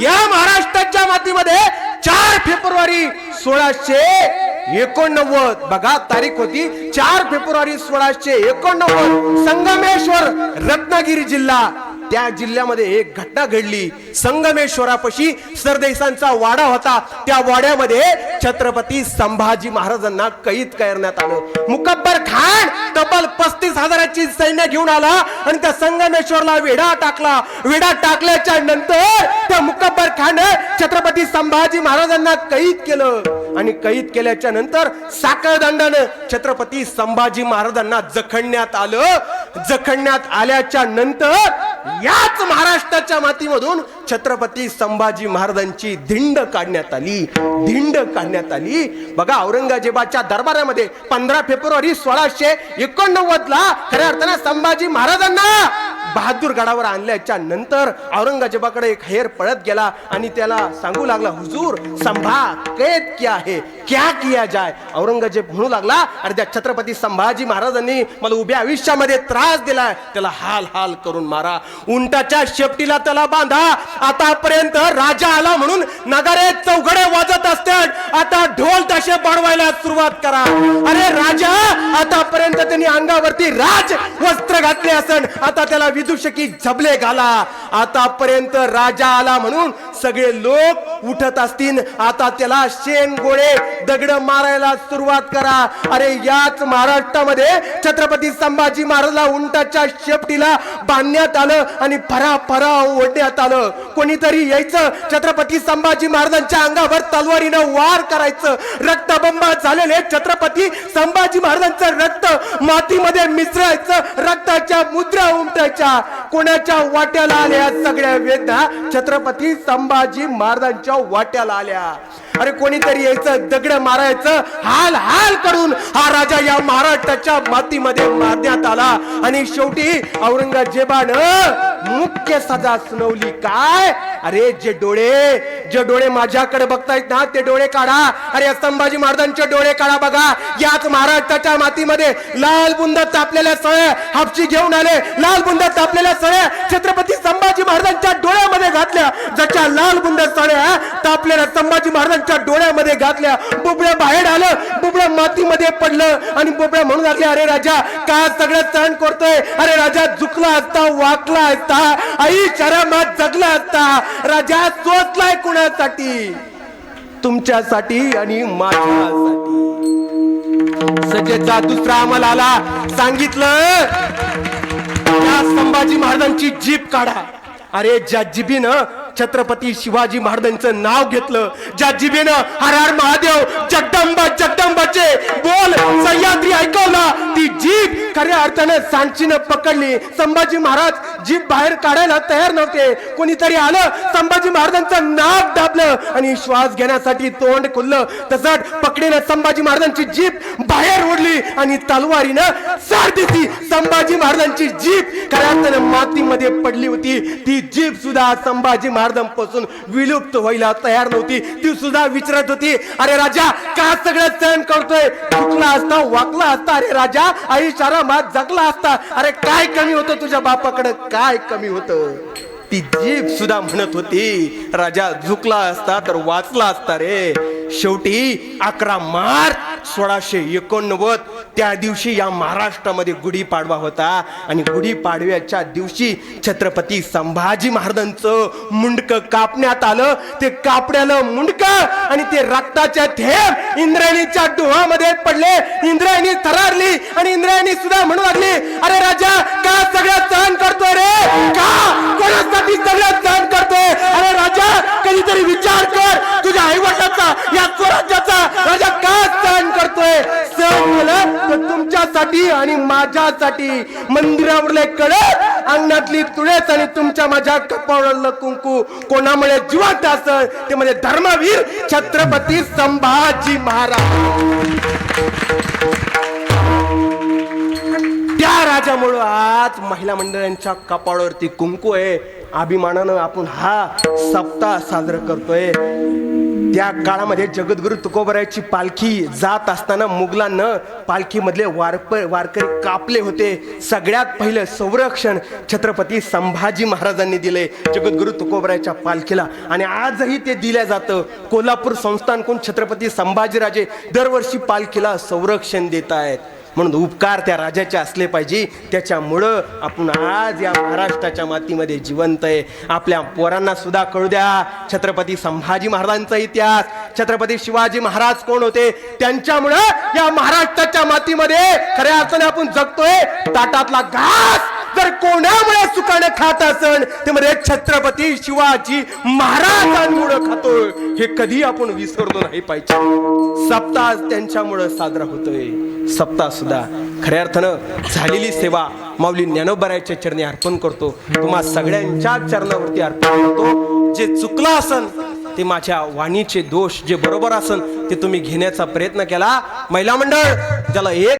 या महाराष्ट्राच्या मातीमध्ये चार फेब्रुवारी सोळाशे एकोणनव्वद. बघा तारीख होती. चार फेब्रुवारी सोळाशे एकोणनव्वद. संगमेश्वर रत्नागिरी जिल्हा. त्या जिल्ह्यामध्ये एक घटना घडली. संगमेश्वरापाशी सरदेसांचा वाडा होता. त्या वाड्यामध्ये छत्रपती संभाजी महाराजांना कैद करण्यात आलं. मुकब्बर खान तब्बल पस्तीस हजाराची सैन्य घेऊन आला आणि त्या संगमेश्वरला वेढा टाकला. वेढा टाकल्याच्या नंतर त्या मुकब्बर खान छत्रपती संभाजी महाराजांना कैद केलं. आणि कैद केल्याच्यानंतर साखळदंडानं छत्रपती संभाजी महाराजांना जखडण्यात आलं. जखडण्यात आल्याच्यानंतर याच महाराष्ट्राच्या मातीमधून छत्रपती संभाजी महाराजांची धिंड काढण्यात आली. धिंड काढण्यात आली. बघा औरंगजेबाच्या दरबारामध्ये पंधरा फेब्रुवारी सोळाशे एकोणनव्वद ला खऱ्या अर्थानं संभाजी महाराजांना बहादूर गडावर आणल्याच्या नंतर औरंगजेबाकडे एक हेर पळत गेला आणि त्याला सांगू लागला हुजूर संभा कैद क्या है? क्या किया जाय औरंगजेब म्हणू लागला अरे त्या छत्रपती संभाजी महाराजांनी मला उभ्या आयुष्यामध्ये त्रास दिलाय. त्याला हाल हाल करून मारा. उंटाच्या शेपटीला त्याला बांधा. आतापर्यंत राजा आला म्हणून नगारे चौघडे वाजत असतात. आता ढोल ताशे बनवायला सुरुवात करा. अरे राजा आतापर्यंत त्यांनी अंगावरती राज वस्त्र घातले असन. आता त्याला विदूषकी झबले घाला. आतापर्यंत राजा आला म्हणून सगळे लोक उठत असतील आता त्याला शेण गोळे दगड मारायला सुरुवात करा. अरे याच महाराष्ट्रामध्ये छत्रपती संभाजी महाराजला उंटाच्या शेपटीला बांधण्यात आलं आणि फरा फरा ओढण्यात आलं. कोणीतरी यायचं छत्रपती संभाजी महाराजांच्या अंगावर तलवारीनं वार करायचं. रक्तबंबा झालेले छत्रपती संभाजी महाराजांचं रक्त मातीमध्ये मिसळायचं रक्ताच्या मुद्रा उमटायच्या. कोणाच्या वाट्याला आल्या सगळ्या वेदना छत्रपती संभाजी महाराजांच्या वाट्याला आल्या. अरे कोणीतरी यायचं दगड मारायचं हाल हाल करून हा राजा या महाराष्ट्राच्या मातीमध्ये मारण्यात आला. आणि शेवटी औरंगजेबानं मुख्य सजा सुनावली. काय? अरे जे डोळे जे डोळे माझ्याकडे बघतायत ना ते डोळे काढा. अरे संभाजी महाराजांचे डोळे काढा बघा. याच महाराष्ट्राच्या मातीमध्ये लाल बुंद तापलेल्या सळे हापशी घेऊन आले. लाल बुंद तापलेल्या सळे छत्रपती संभाजी महाराजांच्या डोळ्यामध्ये घातल्या. ज्याच्या लाल बुंद सळ्या तापलेल्या संभाजी महाराजांच्या डोळ्यामध्ये घातल्या. बुबड्या आणि बोबड्या म्हणू लागले अरे राजा का सगळं तण करतोय. अरे राजा झुकला असता वाकला असता आई शरमात जगला असता. राजा सोचलाय कुणासाठी? तुमच्यासाठी आणि माझ्यासाठी. सजेचा दुसरा आम्हाला आला सांगितलं संभाजी महाराजांची जीप काढा. अरे ज्या जिबीनं छत्रपती शिवाजी महाराजांचं नाव घेतलं ज्या जिभेनं हर हर महादेव जगदंबा जगदंबाचे बोल सह्याद्री ऐकवला ती जीभ खऱ्या अर्थानं सांचीनं पकडली. संभाजी महाराज जीभ बाहेर काढायला तयार नव्हते. कोणीतरी आलं संभाजी महाराजांचं नाक दाबलं आणि श्वास घेण्यासाठी तोंड खुललं. तसंच पकडीनं संभाजी महाराजांची जीप बाहेर ओढली आणि तलवारीनं सारथीची संभाजी महाराजांची जीप खऱ्या मातीमध्ये पडली होती. ती जीप सुद्धा संभाजी महाराजांपासून विलुप्त व्हायला तयार नव्हती. ती सुद्धा विचारत होती अरे राजा का सगळं सहन करतोय? चुकला असता वाकला असता. अरे राजा आई मात जगला असता. अरे काय कमी होतं तुझ्या बापाकडे? काय कमी होतं? ती जीप सुद्धा म्हणत होती राजा झुकला असता तर वाचला असता रे. शेवटी अकरा मार्च सोळाशे एकोणनव्वद त्या दिवशी या महाराष्ट्रामध्ये गुढीपाडवा होता. आणि गुढीपाडव्याच्या दिवशी छत्रपती संभाजी महाराजांचं मुंडक कापण्यात आलं. ते कापण्यालं मुंडक आणि ते रक्ताच्या थेंब इंद्रायणीच्या डोहामध्ये पडले. इंद्रायणी थरारली आणि इंद्रायणी सुद्धा म्हणू लागली अरे राजा का सगळ्यात सहन करतोय रे? का कोणासाठी सगळ्यात सहन करतोय? अरे राजा कधीतरी विचार कर. तुझ्या आईवडिलांचा या स्वराज्याचा राजा तुमच्यासाठी आणि माझ्यासाठी. मंदिरावरले कडक अंगणातली तुळेच आणि तुमच्या माझ्या कपाळावरलं कुंकू. कोणामुळे जिवंत असं ते म्हणजे धर्मवीर छत्रपती संभाजी महाराज. त्या राजामुळं आज महिला मंडळांच्या कपाळावरती कुंकू आहे. अभिमानानं आपण हा सप्ताह साजरा करतोय. त्या काळामध्ये जगद्गुरु तुकोबरायाची पालखी जात असताना मुघलांना पालखीमधले वारप वारकरी कापले होते. सगळ्यात पहिलं संरक्षण छत्रपती संभाजी महाराजांनी दिले जगद्गुरु तुकोबरायाच्या पालखीला. आणि आजही ते दिलं जातं. कोल्हापूर संस्थानकडून छत्रपती संभाजीराजे दरवर्षी पालखीला संरक्षण देत आहेत. म्हणून उपकार त्या राजाचे असले पाहिजे. त्याच्यामुळं आपण आज या महाराष्ट्राच्या मातीमध्ये जिवंत आहे. आपल्या पोरांना सुद्धा कळू द्या. छत्रपती संभाजी महाराजांचा इतिहास छत्रपती शिवाजी महाराज कोण होते? त्यांच्यामुळं या महाराष्ट्राच्या मातीमध्ये खऱ्या अर्थाने आपण जगतोय. ताटातला घास जर कोणामुळे सुखाने खात असन ते म्हणजे छत्रपती शिवाजी महाराजांमुळे खातोय. हे कधी आपण विसरलो नाही पाहिजे. सप्ताह त्यांच्यामुळं साजरा होतोय. सप्ताह सुद्धा. खऱ्या अर्थानं झालेली सेवा माऊली ज्ञानोबरायच्या चरणी अर्पण करतो. तुम्हा सगळ्यांच्या चरणावरती अर्पण करतो. जे चुकलं असन ते माझ्या वाणीचे दोष जे बरोबर असन ते तुम्ही घेण्याचा प्रयत्न केला. महिला मंडळ ज्याला एक